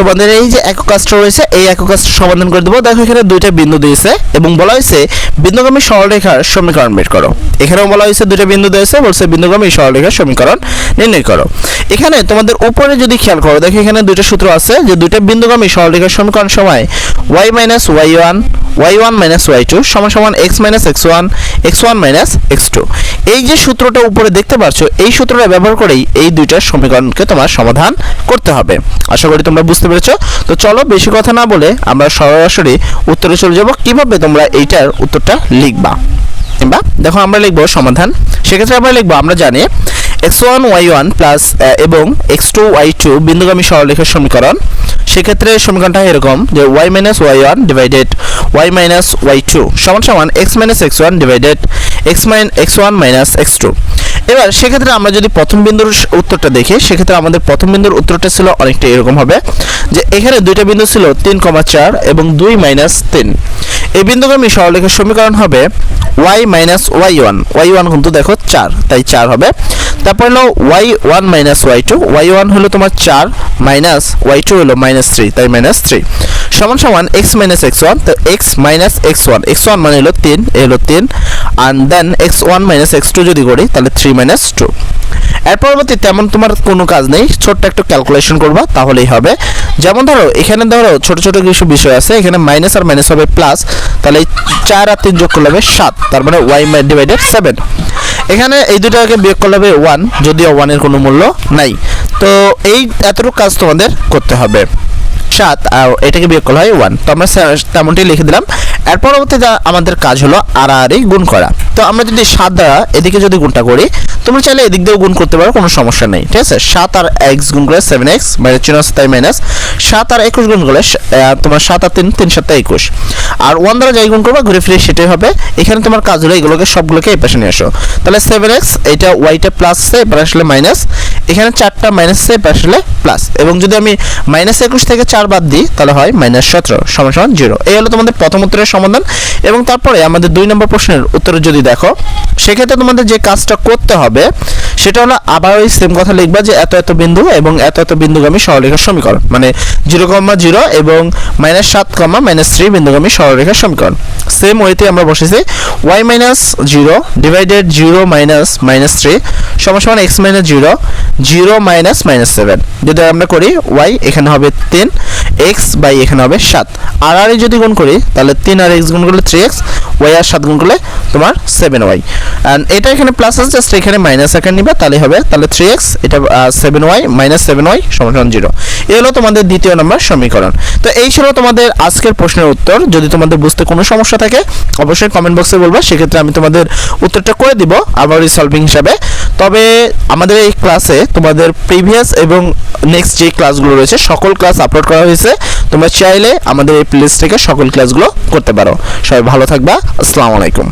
তোমাদের এই যে একক কাজটা রয়েছে, এই একক কাজটা সমাধান করে দেবো। দেখো, এখানে দুইটা বিন্দু দিয়েছে এবং বলা হয়েছে বিন্দুগামী সরলরেখার সমীকরণ বের করো। এখানেও বলা হয়েছে দুইটা বিন্দু দিয়েছে, বলছে বিন্দুগামী সরলরেখার সমীকরণ নির্ণয় করো। এখানে তোমাদের উপরে যদি খেয়াল করো, দেখো এখানে দুইটা সূত্র আছে যে দুইটা বিন্দুগামী সরলরেখার সমীকরণ সময় Y minus Y one Y one minus Y two সমান সমান X minus X one X one minus X two এই যে সূত্রটা উপরে দেখতে পাচ্ছ এই সূত্রটা ব্যবহার করেই এই দুইটা সমীকরণকে তোমার সমাধান করতে হবে। আশা করি তোমরা বুঝতে পেরেছ তো চলো বেশি কথা না বলে আমরা সরাসরি উত্তরে চলে যাব। কীভাবে তোমরা এইটার উত্তরটা লিখবা? কিংবা দেখো আমরা লিখব সমাধান। সেক্ষেত্রে আমরা লিখব, আমরা জানি X one Y one plus এবং এক্স টু ওয়াই টু বিন্দুগামী সরলরেখার সমীকরণ। সেক্ষেত্রে সমীকরণটা এরকম যে Y minus Y one divided Y minus Y two সমান সমান X minus X one divided X minus X one minus X two এবার সেক্ষেত্রে আমরা যদি প্রথম বিন্দুর উত্তরটা দেখি, সেক্ষেত্রে আমাদের প্রথম বিন্দুর উত্তরটা ছিল অনেকটা এরকম হবে যে এখানে দুইটা বিন্দু ছিল তিন কমা চার এবং দুই মাইনাস তিন। এই বিন্দুগামী সরলরেখার সমীকরণ হবে Y minus Y one. Y one কিন্তু দেখো চার, তাই চার হবে। তারপর হলো Y one minus Y two. Y one হলো তোমার চার, মাইনাস ওয়াই টু হলো মাইনাস থ্রি, তাই মাইনাস থ্রি। সমান সমান এক্স মাইনাস এক্স ওয়ান তো X minus X one X one মানে হলো তিন, এ হলো তিন and then X one minus X two যদি করি, তাহলে থ্রি মাইনাস টু এর পরবর্তী তেমন তোমার কোনো কাজ নেই, ছোট্ট একটু ক্যালকুলেশন করবা, তাহলেই হবে। যেমন ধরো, এখানে ধরো ছোট ছোট কিছু বিষয় আছে, এখানে মাইনাস আর মাইনাস হবে প্লাস তাহলে চার আর তিন যোগ করলে হবে সাত, তার মানে ওয়াই ডিভাইডেড সেভেন এখানে এই দুটাকে বিয়োগ করলে হবে ওয়ান যদিও ওয়ানের কোনো মূল্য নাই। তো এই এতটুকু কাজ তোমাদের করতে হবে। সাত আর এটাকে বিয়োগ করা হয় ওয়ান তো আমরা তেমনটি লিখে দিলাম। এর পরবর্তীতে আমাদের কাজ হলো আড়াআড়ি গুণ করা। তো আমরা যদি সাত দ্বারা এদিকে যদি গুণটা করি, তোমরা চাইলে এদিক দিয়েও গুণ করতে পারো, কোনো সমস্যা নেই। ঠিক আছে? সাত আর এক্স গুণ করে সেভেন এক্স মাইনাস চিহ্ন আছে তাই মাইনাস সাত আর একুশ গুণ করলে তোমার সাত আর তিন তিন সাতটা একুশ। আর ওয়ান দ্বারা যাই গুণ করবা, ঘুরে ফিরে সেটাই হবে। এখানে তোমার কাজ হলো এগুলোকে সবগুলোকে এই পাশে নিয়ে আসো। তাহলে সেভেন এক্স এটা ওয়াইটা প্লাস এবার আসলে মাইনাস এখানে চারটা মাইনাস সেভ আসলে প্লাস এবং যদি আমি মাইনাস একুশ থেকে চার বাদ দিই, তাহলে হয় মাইনাস সতেরো, সমান সমান জিরো এই হলো তোমাদের প্রথম উত্তরের সমাধান। এবং তারপরে আমাদের দুই নম্বর প্রশ্নের উত্তরে যদি দেখো, সেক্ষেত্রে তোমাদের যে কাজটা করতে হবে সেটা হলো আবার ওই সেম কথা লিখবা যে এত এত বিন্দু এবং এত এত বিন্দুগামী সরলরেখার সমীকরণ। মানে জিরো কমা জিরো এবং মাইনাস সাত কমা মাইনাস থ্রি বিন্দুগামী সরলরেখার সমীকরণ। সেম ওয়েতে আমরা বসেছি Y minus zero divided zero minus minus three সমান X minus zero zero minus minus seven যদি আমরা করি ওয়াই এখানে হবে তিন এক্স বাই এখানে হবে সাত। আর আর যদি গুণ করি, তাহলে তিন আর এক্স গুণ করলে থ্রি এক্স ওয়াই আর সাত গুণ করলে তোমার সেভেন ওয়াই অ্যান্ড এটা এখানে প্লাস আছে জাস্ট এখানে মাইনাস আকার নিবে তাহলে হবে। তাহলে থ্রি এক্স এটা seven Y minus seven Y সমান জিরো এ হলো তোমাদের দ্বিতীয় নম্বর সমীকরণ। তো এই ছিল তোমাদের আজকের প্রশ্নের উত্তর। যদি তোমাদের বুঝতে কোনো সমস্যা থাকে, অবশ্যই কমেন্ট বক্সে বলবা। সেক্ষেত্রে আমি তোমাদের উত্তরটা করে দিব আবার সলভিং হিসাবে। তবে আমাদের এই ক্লাসে তোমাদের প্রিভিয়াস এবং নেক্সট যে ক্লাসগুলো রয়েছে, সকল ক্লাস আপলোড করা হয়েছে। তোমরা চাইলে আমাদের এই প্লেস থেকে সকল ক্লাসগুলো করতে পারো। সবাই ভালো থাকবা। আসসালামু আলাইকুম।